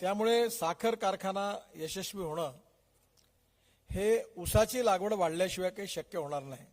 त्यामुळे साखर कारखाना यशस्वी होणं हे ऊसाची लागवड वाढल्याशिवाय काही शक्य होणार नाही.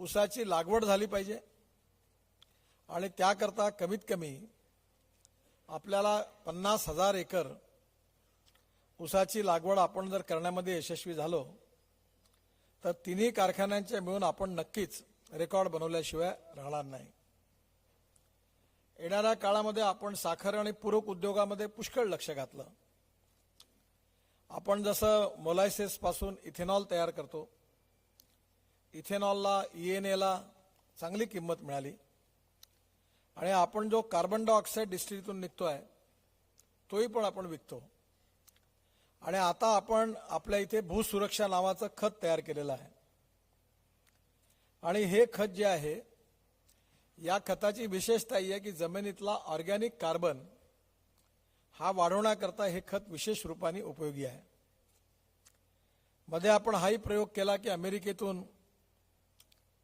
ऊसाची लागवड झाली पाहिजे आणि त्याकरता कमीत कमी आपल्याला पन्नास हजार एकर ऊसाची लागवड आपण जर करण्यामध्ये यशस्वी झालो तर तिन्ही कारखान्यांच्या मिळून आपण नक्कीच रेकॉर्ड बनवल्याशिवाय राहणार नाही. येणाऱ्या काळामध्ये आपण साखर आणि पूरक उद्योगामध्ये पुष्कळ लक्ष घातलं. आपण जसं मोलायसेस पासून इथेनॉल तयार करतो इथेनॉलला ईएनएला चांगली किंमत मिळाली. आणि आपण जो कार्बन डायऑक्साईड डिस्ट्रीतून निघतो आहे तोही पण आपण विकतो. आणि आता आपण आपल्या इथे भूसुरक्षा नावाचं खत तयार केलेलं आहे. आणि हे खत जे आहे या खताची विशेषता ही आहे की जमिनीतला ऑर्गॅनिक कार्बन हा वाढवण्याकरता हे खत विशेष रूपाने उपयोगी आहे. मध्ये आपण हाही प्रयोग केला की अमेरिकेतून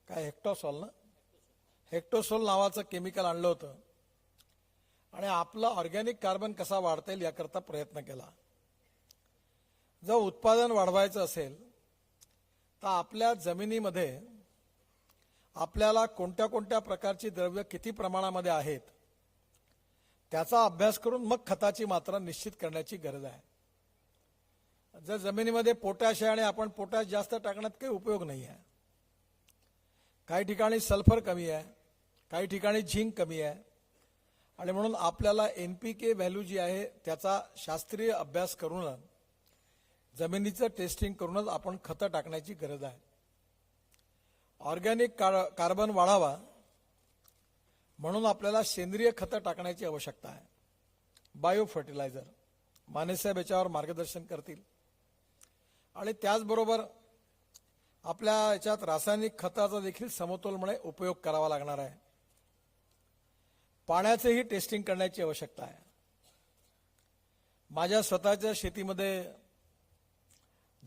काय हेक्टोसॉल ना? हेक्टोसोल नावाचं केमिकल आणलं होतं. आणि आपलं ऑर्गॅनिक कार्बन कसा वाढता येईल याकरता प्रयत्न केला. जर उत्पादन वाढवायचं असेल तर आपल्या जमिनीमध्ये आपल्याला कोणत्या कोणत्या प्रकारची द्रव्य किती प्रमाणामध्ये आहेत त्याचा अभ्यास करून मग खताची मात्रा निश्चित करण्याची गरज आहे. जर जमिनीमध्ये पोटॅश आहे आणि आपण पोटॅश जास्त टाकण्यात काही उपयोग नाही आहे. काही ठिकाणी सल्फर कमी आहे काही ठिकाणी झिंक कमी आहे. आणि म्हणून आपल्याला एन पी के व्हॅल्यू जी आहे त्याचा शास्त्रीय अभ्यास करूनच जमिनीचं टेस्टिंग करूनच आपण खतं टाकण्याची गरज आहे. ऑर्गॅनिक कार्बन वाढावा म्हणून आपल्याला सेंद्रिय खतं टाकण्याची आवश्यकता आहे. बायो फर्टिलायझर मानेसाहेब याच्यावर मार्गदर्शन करतील. आणि त्याचबरोबर आपल्या याच्यात रासायनिक खताचा देखील समतोलमुळे उपयोग करावा लागणार आहे. पाण्याचंही टेस्टिंग करण्याची आवश्यकता आहे. माझ्या स्वतःच्या शेतीमध्ये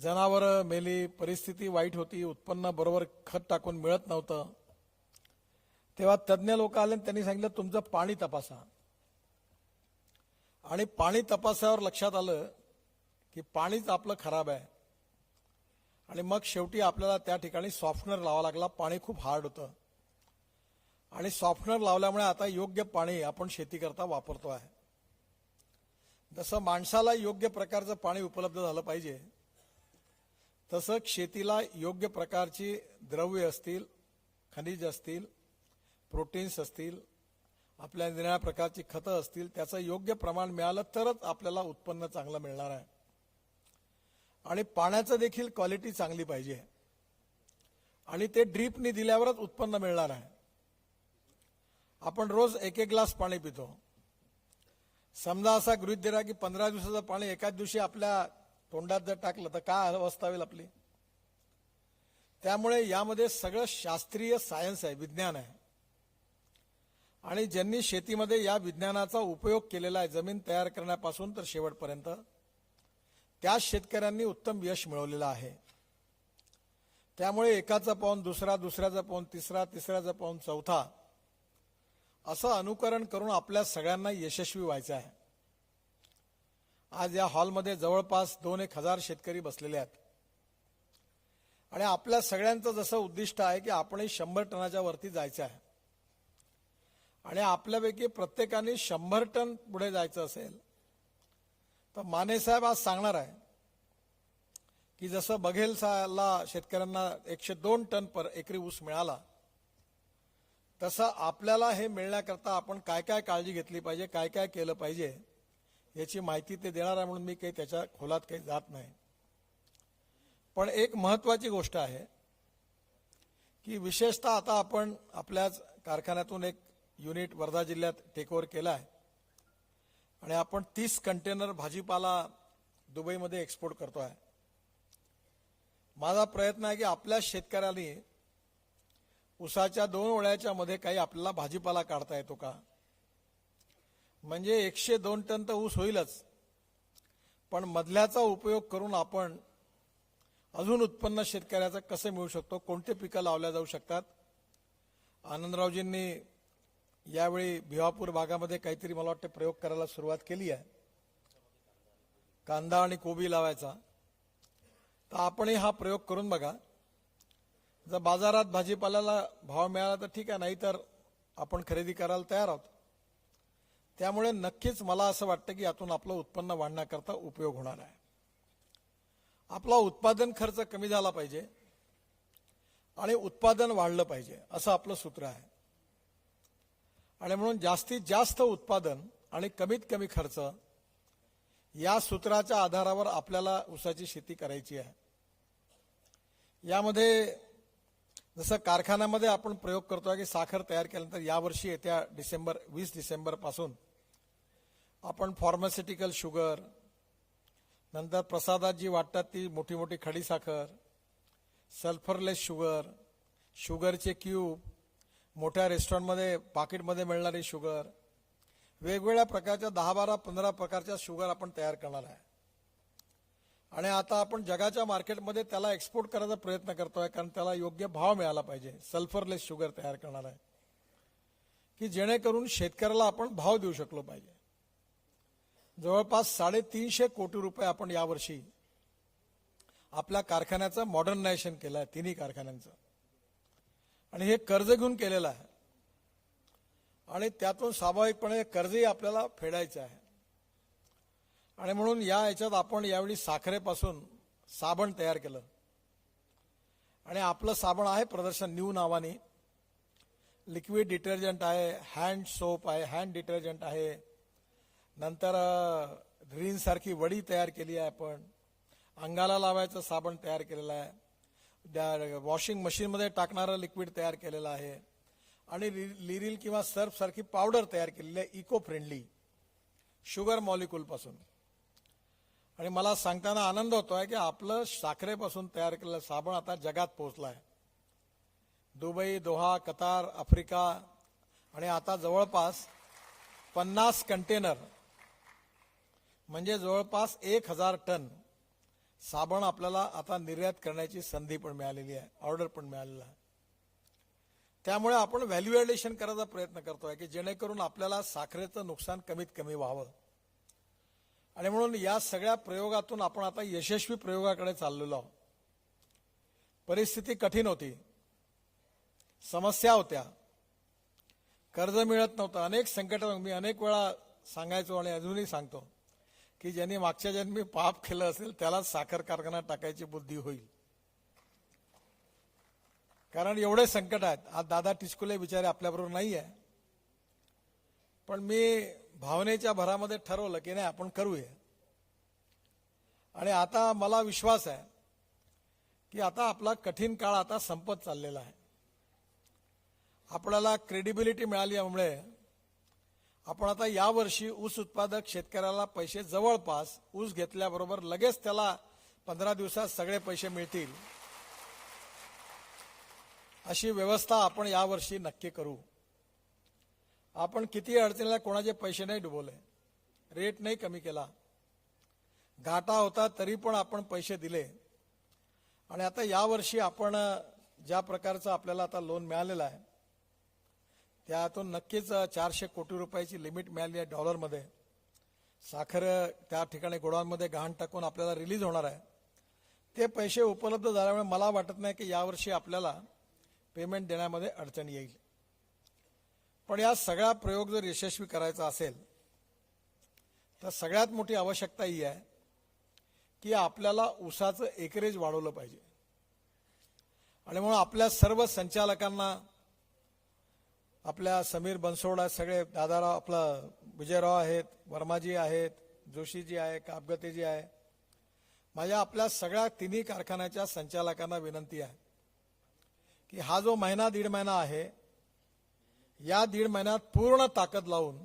जनावरं मेली परिस्थिती वाईट होती उत्पन्न बरोबर खत टाकून मिळत नव्हतं. तेव्हा तज्ज्ञ लोक आले आणि त्यांनी सांगितलं तुमचं पाणी तपासा. आणि पाणी तपासावर लक्षात आलं की पाणीच आपलं खराब आहे. आणि मग शेवटी आपल्याला त्या ठिकाणी सॉफ्टनर लावा लागला. पाणी खूप हार्ड होतं. आणि सॉफ्टनर लावल्यामुळे आता योग्य पाणी आपण शेतीकरता वापरतो आहे जसं माणसाला योग्य प्रकारचं पाणी उपलब्ध झालं पाहिजे तसं शेतीला योग्य प्रकारची द्रव्य असतील खनिज असतील प्रोटीन्स असतील आपल्या निराळ्या प्रकारची खतं असतील त्याचं योग्य प्रमाण मिळालं तरच आपल्याला उत्पन्न चांगलं मिळणार आहे. आणि पाण्याचं देखील क्वालिटी चांगली पाहिजे. आणि ते ड्रीपनी दिल्यावरच उत्पन्न मिळणार आहे. आपण रोज एक एक ग्लास पाणी पितो. समजा असा गृहित दिला की पंधरा दिवसाचं पाणी एकाच दिवशी आपल्या तोंडात जर टाकलं तर काय अवस्था होईल आपली? त्यामुळे यामध्ये सगळं शास्त्रीय सायन्स आहे विज्ञान आहे. आणि ज्यांनी शेतीमध्ये या विज्ञानाचा उपयोग केलेला आहे जमीन तयार करण्यापासून तर शेवटपर्यंत त्या शेतकऱ्यांनी उत्तम यश मिळवलेलं आहे. त्यामुळे एकाचा पाहून दुसरा दुसऱ्याचा पाहून तिसरा तिसऱ्याचा पाऊन चौथा असं अनुकरण करून आपल्या सगळ्यांना यशस्वी व्हायचं आहे. आज या हॉलमध्ये जवळपास दोन एक हजार शेतकरी बसलेले आहेत. आणि आपल्या सगळ्यांचं जसं उद्दिष्ट आहे की आपणही शंभर टनाच्या वरती जायचं आहे. आणि आपल्यापैकी प्रत्येकाने शंभर टन पुढे जायचं असेल तर मानेसाहेब आज सांगणार आहे की जसं बघेलला शेतकऱ्यांना एकशे दोन टन पर एकरी ऊस मिळाला तसं आपल्याला हे मिळण्याकरता आपण काय काय काळजी घेतली पाहिजे काय काय केलं पाहिजे याची माहिती ते देणार आहे म्हणून मी काही त्याच्या खोलात काही जात नाही. पण एक महत्वाची गोष्ट आहे की विशेषतः आता आपण आपल्याच कारखान्यातून एक युनिट वर्धा जिल्ह्यात टेकओव्हर केला आहे आणि आपण तीस कंटेनर भाजीपाला दुबईमध्ये एक्सपोर्ट करतो आहे माझा प्रयत्न आहे की आपल्या शेतकऱ्यांनी उसाच्या दोन ओळ्याच्या मध्ये काही आपल्याला भाजीपाला काढता येतो का? म्हणजे एकशे दोन टन तर ऊस होईलच. पण मधल्याचा उपयोग करून आपण अजून उत्पन्न शेतकऱ्याचं कसं मिळू शकतो कोणते पिकं लावल्या जाऊ शकतात? आनंदरावजींनी यावेळी भिवापूर भागामध्ये काहीतरी मला वाटतं प्रयोग करायला सुरुवात केली आहे. कांदा आणि कोबी लावायचा. तर आपणही हा प्रयोग करून बघा. जर बाजारात भाजीपाल्याला भाव मिळाला तर ठीक आहे नाहीतर आपण खरेदी करायला तयार आहोत. त्यामुळे नक्कीच मला असं वाटतं की यातून आपलं उत्पन्न वाढण्याकरता उपयोग होणार आहे. आपला उत्पादन खर्च कमी झाला पाहिजे आणि उत्पादन वाढलं पाहिजे असं आपलं सूत्र आहे. आणि म्हणून जास्तीत जास्त उत्पादन आणि कमीत कमी खर्च या सूत्राच्या आधारावर आपल्याला ऊसाची शेती करायची आहे. यामध्ये जसं कारखान्यामध्ये आपण प्रयोग करतोय की साखर तयार केल्यानंतर यावर्षी येत्या डिसेंबर वीस डिसेंबरपासून आपण फार्मास्युटिकल शुगर नंतर प्रसादात जी वाटतात ती मोठी मोठी खडीसाखर सल्फरलेस शुगर शुगरचे क्यूब मोठ्या रेस्टॉरंटमध्ये पाकिटमध्ये मिळणारी शुगर वेगवेगळ्या प्रकारच्या दहा बारा पंधरा प्रकारच्या शुगर आपण तयार करणार आहे. आणि आता आपण जगाच्या मार्केटमध्ये त्याला एक्सपोर्ट करायचा प्रयत्न करतोय कारण त्याला योग्य भाव मिळाला पाहिजे. सल्फरलेस शुगर तयार करणार आहे. की जेणेकरून शेतकऱ्याला आपण भाव देऊ शकलो पाहिजे. जवळपास साडेतीनशे कोटी रुपये आपण यावर्षी आपल्या कारखान्याचं मॉडर्नायझेशन केलं आहे तिन्ही कारखान्यांचं. आणि हे कर्ज घेऊन केलेलं आहे. आणि त्यातून स्वाभाविकपणे कर्जही आपल्याला फेडायचं आहे. आणि म्हणून या याच्यात आपण यावेळी साखरेपासून साबण तयार केलं. आणि आपलं साबण आहे प्रदर्शन न्यू नावाने. लिक्विड डिटर्जंट आहे हँड सोप आहे हँड डिटर्जंट आहे. नंतर रिनसारखी वडी तयार केली आहे आपण. अंगाला लावायचं साबण तयार केलेलं आहे. वॉशिंग मशीनमध्ये टाकणारं लिक्विड तयार केलेलं आहे. आणि लिरिल किंवा सर्फसारखी पावडर तयार केलेली आहे इको फ्रेंडली. शुगर मॉलिक्यूलपासून आणि मला सांगताना आनंद होतो आहे की आपलं साखरेपासून तयार केलेलं साबण आता जगात पोहोचलं आहे दुबई दोहा कतार आफ्रिका आणि आता जवळपास पन्नास कंटेनर म्हणजे जवळपास एक हजार टन साबण आपल्याला आता निर्यात करण्याची संधी पण मिळालेली आहे ऑर्डर पण मिळालेला आहे. त्यामुळे आपण व्हॅल्यू ॲडिशन करायचा प्रयत्न करतोय की जेणेकरून आपल्याला साखरेचं नुकसान कमीत कमी व्हावं. आणि म्हणून या सगळ्या प्रयोगातून आपण आता यशस्वी प्रयोगाकडे चाललेलो आहोत. परिस्थिती कठीण होती. समस्या होत्या. कर्ज मिळत नव्हतं. अनेक संकट मी अनेक वेळा सांगायचो आणि अजूनही सांगतो. की ज्यांनी मागच्या जन्मी पाप केलं असेल त्यालाच साखर कारखाना टाकायची बुद्धी होईल. कारण एवढे संकट आहेत. आज दादा टिचकुले बिचारे आपल्याबरोबर नाही आहे पण मी भावनेच्या भरामध्ये ठरवलं की नाही आपण करूया. आणि आता मला विश्वास आहे की आता आपला कठीण काळ आता संपत चाललेला आहे. आपल्याला क्रेडिबिलिटी मिळाल्यामुळे आपण आता यावर्षी ऊस उत्पादक शेतकऱ्याला पैसे जवळपास ऊस घेतल्याबरोबर लगेच त्याला पंधरा दिवसात सगळे पैसे मिळतील. अशी व्यवस्था आपण यावर्षी नक्की करू. आपण किती अडचणीला कोणाचे पैसे नाही डुबवले. रेट नाही कमी केला. घाटा होता तरी पण आपण पैसे दिले. आणि आता यावर्षी आपण ज्या प्रकारचं आपल्याला आता लोन मिळालेलं आहे त्यातून नक्कीच चारशे कोटी रुपयाची लिमिट मिळाली आहे डॉलरमध्ये. साखर त्या ठिकाणी गोडाऊनमध्ये गहाण टाकून आपल्याला रिलीज होणार आहे. ते पैसे उपलब्ध झाल्यामुळे मला वाटत नाही की यावर्षी आपल्याला पेमेंट देण्यामध्ये अडचण येईल. पण या सगळा प्रयोग जर यशस्वी करायचा असेल तर सगळ्यात मोठी आवश्यकता ही आहे की आपल्याला ऊसाचं एकरेज वाढवलं पाहिजे. आणि म्हणून आपल्या सर्व संचालकांना आपल्या समीर बनसोडा सगळे दादाराव आपला विजयराव आहेत वर्माजी आहेत जोशीजी आहे कापगतेजी आहे. माझ्या आपल्या सगळ्या तिन्ही कारखान्याच्या संचालकांना विनंती आहे की हा जो महिना दीड महिना आहे या दीड महिन्यात पूर्ण ताकद लावून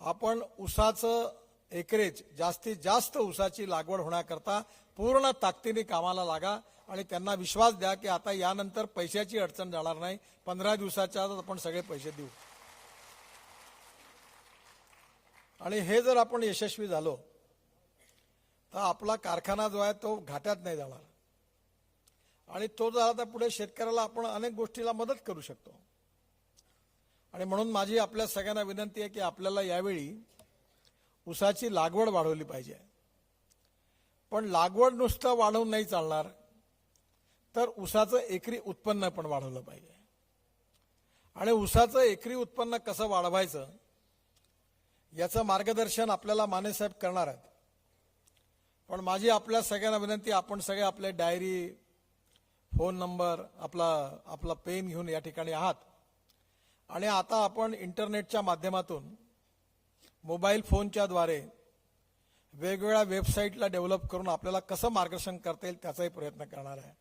आपण उसाचं एकरेज जास्तीत जास्त ऊसाची लागवड होण्याकरता पूर्ण ताकदीने कामाला लागा. आणि त्यांना विश्वास द्या की आता यानंतर पैशाची अडचण जाणार नाही. पंधरा दिवसाच्या आत आपण सगळे पैसे देऊ. आणि हे जर आपण यशस्वी झालो तर आपला कारखाना जो आहे तो घाट्यात नाही जाणार. आणि तो झाला तर पुढे शेतकऱ्याला आपण अनेक गोष्टीला मदत करू शकतो. आणि म्हणून माझी आपल्या सगळ्यांना विनंती आहे की आपल्याला यावेळी ऊसाची लागवड वाढवली पाहिजे. पण लागवड नुसतं वाढवून नाही चालणार. तर ऊसाचं एकरी उत्पन्न पण वाढवलं पाहिजे. आणि ऊसाचं एकरी उत्पन्न कसं वाढवायचं याचं मार्गदर्शन आपल्याला मानेसाहेब करणार आहेत. पण माझी आपल्या सगळ्यांना विनंती आपण सगळे आपले डायरी फोन नंबर आपला आपला पेन घेऊन या ठिकाणी आहात. आणि आता आपण इंटरनेटच्या माध्यमातून मोबाईल फोनच्या द्वारे वेगवेगळ्या वेबसाईटला डेव्हलप करून आपल्याला कसं मार्गदर्शन करता येईल त्याचाही प्रयत्न करणार आहे.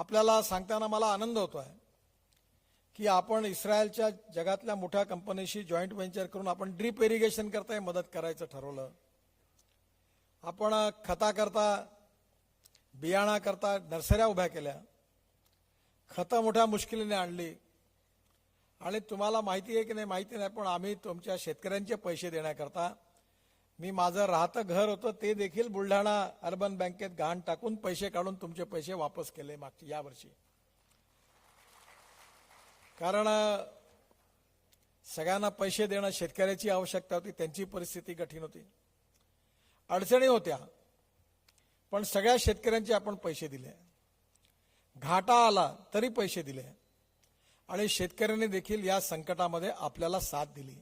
आपल्याला सांगताना मला आनंद होतो आहे की आपण इस्रायलच्या जगातल्या मोठ्या कंपनीशी जॉईंट व्हेंचर करून आपण ड्रीप इरिगेशन करताय मदत करायचं ठरवलं. आपण खताकरता बियाणाकरता बियाणा करता नर्सऱ्या उभ्या केल्या. खतं मोठ्या मुश्किलीने आणली. आणि तुम्हाला माहिती आहे की नाही माहिती नाही पण आम्ही तुमच्या शेतकऱ्यांचे पैसे देण्याकरता मी माझं राहतं घर होतं ते देखील बुलढाणा अर्बन बँकेत गहाण टाकून पैसे काढून तुमचे पैसे वापस केले मागच्या यावर्षी कारण सगळ्यांना पैसे देणं शेतकऱ्याची आवश्यकता होती त्यांची परिस्थिती कठीण होती. अडचणी होत्या पण सगळ्या शेतकऱ्यांचे आपण पैसे दिले. घाटा आला तरी पैसे दिले. आणि शेतकऱ्यांनी देखील या संकटामध्ये आपल्याला साथ दिली.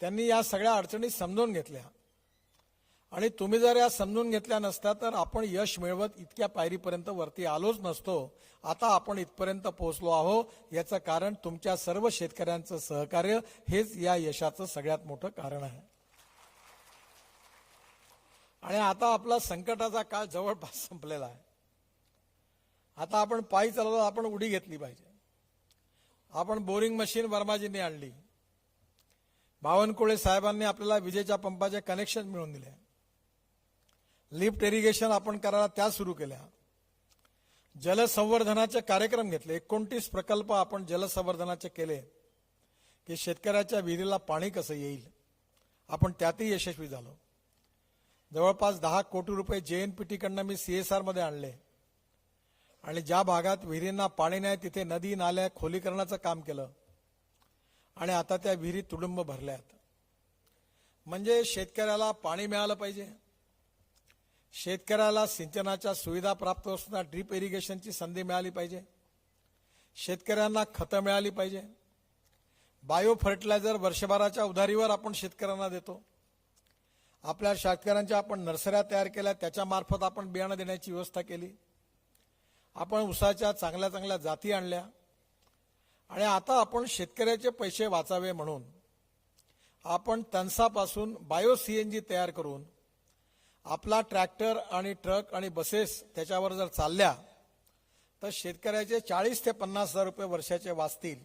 त्यांनी या सगळ्या अडचणी समजून घेतल्या. आणि तुम्ही जर या समजून घेतल्या नसत्या तर आपण यश मिळवत इतक्या पायरीपर्यंत वरती आलोच नसतो. आता आपण इथपर्यंत पोहोचलो आहो याचं कारण तुमच्या सर्व शेतकऱ्यांचं सहकार्य हेच या यशाचं सगळ्यात मोठं कारण आहे. आणि आता आपला संकटाचा काळ जवळपास संपलेला आहे. आता आपण पायी चालवलो आपण उडी घेतली पाहिजे. आपण बोरिंग मशीन वर्माजींनी आणली. बावनकुळे साहेबांनी आपल्याला विजेच्या पंपाचे कनेक्शन मिळवून दिले. लिफ्ट इरिगेशन आपण करायला त्या सुरू केल्या. जलसंवर्धनाचे कार्यक्रम घेतले. एकोणतीस प्रकल्प आपण जलसंवर्धनाचे केले. की शेतकऱ्याच्या विहिरीला पाणी कसं येईल? आपण त्यातही यशस्वी झालो. जवळपास दहा कोटी रुपये जे एन पी टीकडनं मी सी एस आरमध्ये आणले. आणि ज्या भागात विहिरींना पाणी नाही तिथे नदी नाल्या खोलीकरणाचं काम केलं. आणि आता त्या विहिरी तुडुंब भरल्यात. म्हणजे शेतकऱ्याला पाणी मिळालं पाहिजे. शेतकऱ्याला सिंचनाच्या सुविधा प्राप्त असताना ड्रीप इरिगेशनची संधी मिळाली पाहिजे. शेतकऱ्यांना खतं मिळाली पाहिजे. बायो फर्टिलायझर वर्षभराच्या उधारीवर आपण शेतकऱ्यांना देतो. आपल्या शेतकऱ्यांच्या आपण नर्सऱ्या तयार केल्या त्याच्यामार्फत आपण बियाणं देण्याची व्यवस्था केली. आपण उसाच्या चांगल्या चांगल्या जाती आणल्या. आणि आता आपण शेतकऱ्याचे पैसे वाचावे म्हणून आपण तनसापासून बायो सी एन जी तयार करून आपला ट्रॅक्टर आणि ट्रक आणि बसेस त्याच्यावर जर चालल्या तर शेतकऱ्याचे चाळीस ते पन्नास हजार रुपये वर्षाचे वाचतील.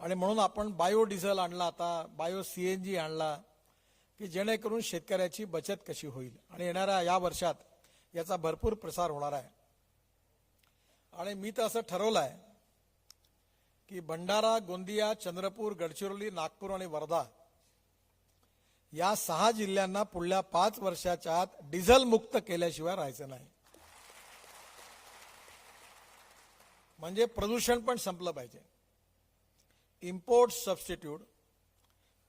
आणि म्हणून आपण बायो डिझेल आणला आता बायो सी एन जी आणला की जेणेकरून शेतकऱ्याची बचत कशी होईल. आणि येणाऱ्या या वर्षात याचा भरपूर प्रसार होणार आहे. आणि मी तर असं ठरवलं आहे की भंडारा गोंदिया चंद्रपूर गडचिरोली नागपूर आणि वर्धा या सहा जिल्ह्यांना पुढल्या पाच वर्षाच्या आत डिझेल मुक्त केल्याशिवाय राहायचं नाही. म्हणजे प्रदूषण पण संपलं पाहिजे. Import substitute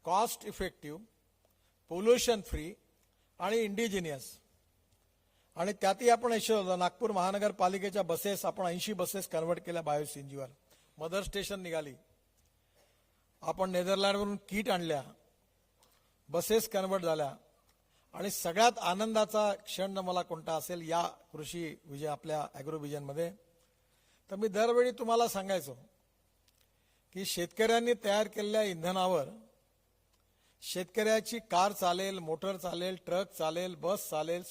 cost effective pollution free आणि इंडिजिनियस आणि त्यातही आपण यशवलं नागपूर महानगरपालिकेच्या बसेस आपण ऐंशी बसेस कन्वर्ट केल्या बायो मदर स्टेशन निघाली. आपण नेदरलँडवरून किट आणल्या बसेस कन्वर्ट झाल्या आणि सगळ्यात आनंदाचा क्षण मला कोणता असेल या कृषी विजय आपल्या अॅग्रो विजनमध्ये तर मी दरवेळी तुम्हाला सांगायचो की शेतकऱ्यांनी तयार केलेल्या इंधनावर शेतकऱ्याची कार चालेल मोटर चालेल ट्रक चालेल बस चालेल